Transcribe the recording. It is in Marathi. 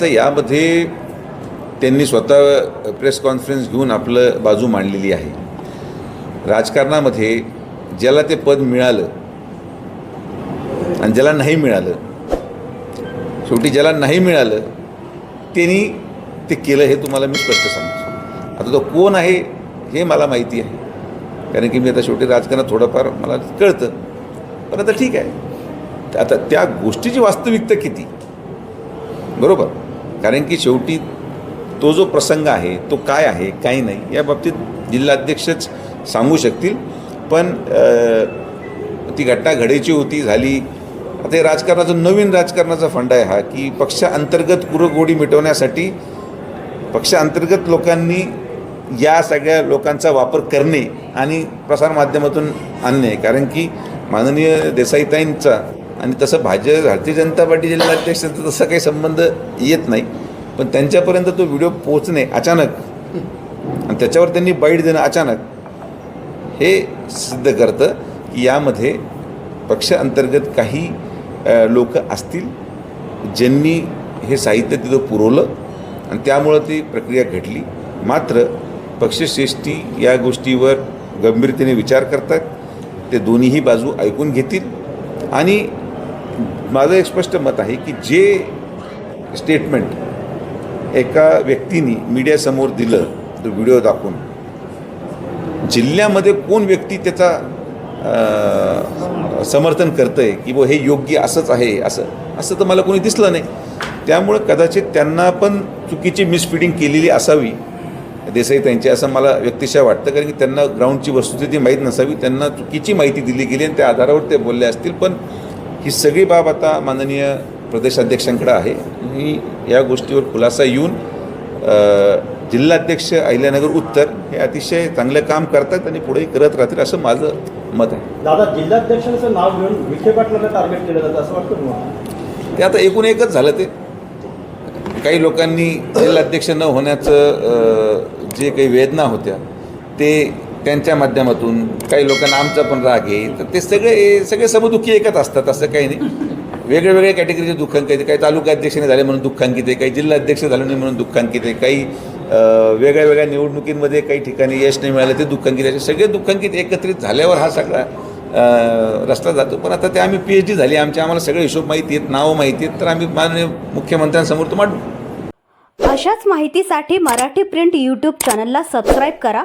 तर यामध्ये त्यांनी स्वतः प्रेस कॉन्फरन्स घेऊन आपलं बाजू मांडलेली आहे. राजकारणामध्ये ज्याला ते पद मिळालं आणि ज्याला नाही मिळालं शेवटी ज्याला नाही मिळालं त्यांनी ते केलं हे तुम्हाला मी स्पष्ट सांगतो. आता तो कोण आहे हे मला माहिती आहे. कारण की मी आता शेवटी राजकारणात थोडंफार मला कळतं. पण आता ठीक आहे. आता त्या गोष्टीची वास्तविकता किती? बरोबर? कारण की शेवटी तो जो प्रसंग आहे तो काय आहे काही नाही या बाबतीत जिल्हाध्यक्षच सांगू शकतील. पण ती घटना घडायची होती झाली. आता हे राजकारणाचा नवीन राजकारणाचा फंड आहे हा की पक्षांतर्गत कुरगोडी मिटवण्यासाठी पक्षांतर्गत लोकांनी या सगळ्या लोकांचा वापर करणे आणि प्रसारमाध्यमातून आणणे. कारण की माननीय देसाईताईंचा आणि तसं भाजप भारतीय जनता पार्टी जिल्हाध्यक्षांचा तसा काही संबंध येत नाही. पण त्यांच्यापर्यंत तो व्हिडिओ पोचणे अचानक आणि त्याच्यावर त्यांनी बाईट देणं अचानक हे सिद्ध करतं की यामध्ये पक्षांतर्गत काही लोक असतील ज्यांनी हे साहित्य तिथं पुरवलं आणि त्यामुळं ती प्रक्रिया घडली. मात्र पक्षश्रेष्ठी या गोष्टीवर गंभीरतेने विचार करतात. ते दोन्हीही बाजू ऐकून घेतील आणि माझं एक स्पष्ट मत आहे की जे स्टेटमेंट एका व्यक्तीने मीडियासमोर दिलं तो व्हिडिओ दाखवून जिल्ह्यामध्ये कोण व्यक्ती त्याचा समर्थन करतं आहे की ब हे योग्य असंच आहे असं असं तर मला कोणी दिसलं नाही. त्यामुळं कदाचित त्यांना पण चुकीची मिसफिडिंग केलेली असावी. देसाई त्यांची असं मला व्यक्तिशः वाटतं कारण की त्यांना ग्राउंडची वस्तुस्थिती माहीत नसावी त्यांना चुकीची माहिती दिली गेली आणि त्या आधारावर ते बोलले असतील पण ही सगळी बाब आता माननीय प्रदेशाध्यक्षांकडे आहे. आणि या गोष्टीवर खुलासा येऊन जिल्हाध्यक्ष अहिल्यानगर उत्तर हे अतिशय चांगलं काम करतात आणि पुढेही करत राहतील असं माझं मत आहे. दादा जिल्हाध्यक्षांचं नाव घेऊन विखे पाटलांना टार्गेट केलं जातं असं वाटतं तुम्हाला? ते आता एकूण एकच झालं ते. काही लोकांनी जिल्हाध्यक्ष न होण्याचं जे काही वेदना होत्या ते त्यांच्या माध्यमातून काही लोकांना आमचा पण राग आहे तर ते सगळे सगळे समदुःखी एकच असतात असं काही नाही. वेगळ्या वेगळ्या कॅटेगरीचे दुःखांकित आहे. काही तालुका अध्यक्षाने झाले म्हणून दुःखांकित आहे काही जिल्हा अध्यक्ष झाले नाही म्हणून दुःखांकित आहे काही वेगळ्या वेगळ्या निवडणुकींमध्ये काही ठिकाणी यश नाही मिळालं ते दुःखांकित आहे. सगळे दुःखांकित एकत्रित झाल्यावर हा सगळा रस्ता जातो. पण आता ते आम्ही पी एच डी झाली आमच्या आम्हाला सगळे हिशोब माहिती आहेत नावं माहिती आहेत तर आम्ही माननीय मुख्यमंत्र्यांसमोर तो मांडू. अशाच माहितीसाठी मराठी प्रिंट यूट्यूब चॅनलला सबस्क्राईब करा.